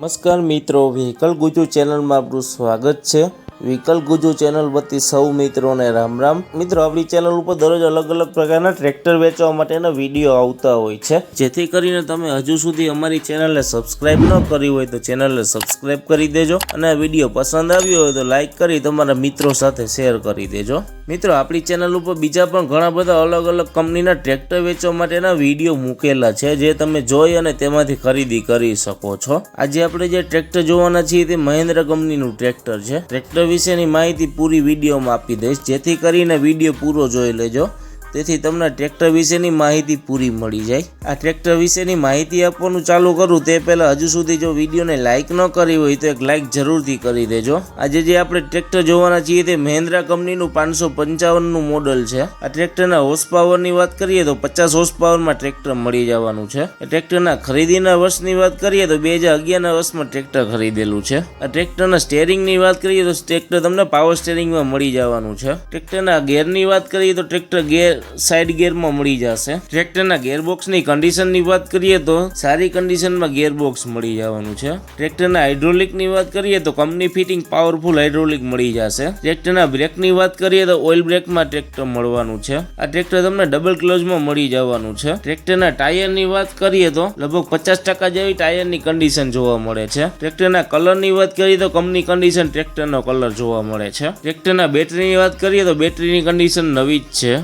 નમસ્કાર મિત્રો વ્હીકલ ગુજુ ચેનલમાં આપણું સ્વાગત છે. વ્હીકલ ગુજુ ચેનલ વતી સૌ મિત્રોને રામ રામ. મિત્રો, આપણી ચેનલ ઉપર દરરોજ અલગ અલગ પ્રકારના ટ્રેક્ટર વેચવા માટેના વીડિયો આવતા હોય છે. જેથી કરીને તમે હજુ સુધી અમારી ચેનલને સબસ્ક્રાઇબ ન કરી હોય તો ચેનલને સબસ્ક્રાઇબ કરી દેજો અને આ વીડિયો પસંદ આવ્યો હોય તો લાઇક કરી તમારા મિત્રો સાથે શેર કરી દેજો. મિત્રો, આપણી ચેનલ ઉપર બીજા પણ ઘણા બધા અલગ અલગ કંપનીના ટ્રેક્ટર વેચવા માટેના વીડિયો મૂકેલા છે, જે તમે જોઈ અને તેમાંથી ખરીદી કરી શકો છો. આજે આપણે જે ટ્રેક્ટર જોવાના છીએ તે મહેન્દ્ર કંપનીનું ટ્રેક્ટર છે. ટ્રેક્ટર વિશેની માહિતી પૂરી વિડીયોમાં આપી દઈશ. જેથી કરીને વીડિયો પૂરો જોઈ લેજો. તેથી તમને ટ્રેક્ટર વિશેની માહિતી પૂરી મળી જાય. આ ટ્રેક્ટર વિશેની માહિતી આપવાનું ચાલુ કરું તે પહેલાં હજુ સુધી જો વિડીયોને લાઇક ન કરી હોય તો એક લાઇક જરૂરથી કરી દેજો. આજે જે આપણે ટ્રેક્ટર જોવાના છીએ તે મહેન્દ્રા કંપનીનું પાંચસો પંચાવનનું મોડલ છે. આ ટ્રેક્ટરના હોર્સ પાવરની વાત કરીએ તો પચાસ હોર્સ પાવરમાં ટ્રેક્ટર મળી જવાનું છે. ટ્રેક્ટરના ખરીદીના વર્ષની વાત કરીએ તો બે હજાર અગિયારના વર્ષમાં ટ્રેક્ટર ખરીદેલું છે. આ ટ્રેક્ટરના સ્ટેરિંગની વાત કરીએ તો ટ્રેક્ટર તમને પાવર સ્ટેરિંગમાં મળી જવાનું છે. ટ્રેક્ટરના ગેરની વાત કરીએ તો ટ્રેક્ટર ગેર સાઇડ ગેરમાં મળી જશે. ટ્રેક્ટરના ગેરબોક્સની કન્ડિશનની વાત કરીએ તો સારી કન્ડિશનમાં ગેરબોક્સ મળી જવાનું છે. ટ્રેક્ટરના હાઇડ્રોલિકની વાત કરીએ તો કંપની ફિટિંગ પાવરફુલ હાઇડ્રોલિક મળી જશે. ટ્રેક્ટરના બ્રેકની વાત કરીએ તો ઓઇલ બ્રેકમાં ટ્રેક્ટર મળવાનું છે. આ ટ્રેક્ટર તમને ડબલ ક્લોઝમાં મળી જવાનું છે. ટ્રેક્ટરના ટાયરની વાત કરીએ તો લગભગ પચાસ ટકા જેવી ટાયરની કન્ડિશન જોવા મળે છે. ટ્રેક્ટરના કલરની વાત કરીએ તો કંપની કન્ડિશન ટ્રેક્ટરનો કલર જોવા મળે છે. ટ્રેક્ટરના બેટરીની વાત કરીએ તો બેટરીની કન્ડિશન નવી જ છે.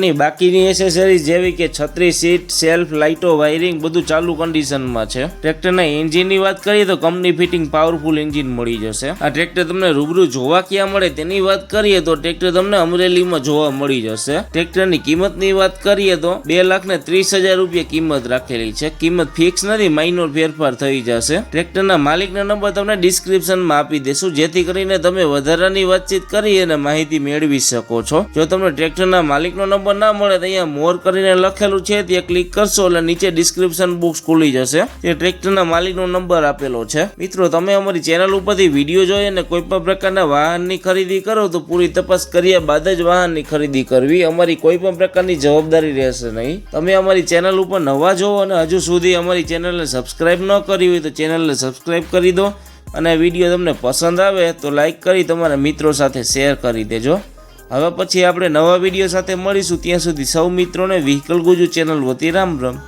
ટ્રેક્ટરની બાકીની એસેસરીઝ જેવી કે છત્રી સીટ સેલ્ફ લાઇટો વાયરિંગ બધું ચાલુ કન્ડિશનમાં છે. ટ્રેક્ટરના એન્જિનની વાત કરીએ તો કંપની ફિટિંગ પાવરફુલ એન્જિન મળી જશે. આ ટ્રેક્ટર તમને રૂબરૂ જોવા ક્યાં મળે તેની વાત કરીએ તો ટ્રેક્ટર તમને અમરેલીમાં જોવા મળી જશે. ટ્રેક્ટરની કિંમતની વાત કરીએ તો બે લાખ ને ત્રીસ હજાર રૂપિયા કિંમત રાખેલી છે. કિંમત ફિક્સ નથી માઇનોર ફેરફાર થઈ જશે. ટ્રેક્ટરના માલિકનો નંબર તમને ડિસ્ક્રિપ્શનમાં આપી દેશું જેથી કરીને તમે વધારાની વાતચીત કરી અને માહિતી મેળવી શકો છો. જો તમને ટ્રેક્ટરના માલિકનો નંબર ના મળે તો અહીંયા મોર કરીને લખેલું છે, ત્યાં ક્લિક કરશો એટલે નીચે ડિસ્ક્રિપ્શન બોક્સ ખુલી જશે. તે ટ્રેક્ટરના માલિકનો નંબર આપેલો છે. મિત્રો, તમે અમારી ચેનલ ઉપરથી વીડિયો જોઈ અને કોઈ પણ પ્રકારના વાહનની ખરીદી કરો તો પૂરી તપાસ કર્યા બાદ જ વાહનની ખરીદી કરવી. અમારી કોઈ પણ પ્રકારની જવાબદારી રહેશે નહીં. તમે અમારી ચેનલ ઉપર નવા જો અને હજુ સુધી અમારી ચેનલને સબસ્ક્રાઇબ ન કરી હોય તો ચેનલને સબસ્ક્રાઇબ કરી દો. અને વીડિયો તમને પસંદ આવે તો લાઈક કરી, તમારા મિત્રો સાથે શેર કરી દેજો. હવે પછી આપણે નવા વીડિયો સાથે મળીશું. ત્યાં સુધી સૌ મિત્રોને વ્હીકલ ગુજુ ચેનલ વતી રામ રામ.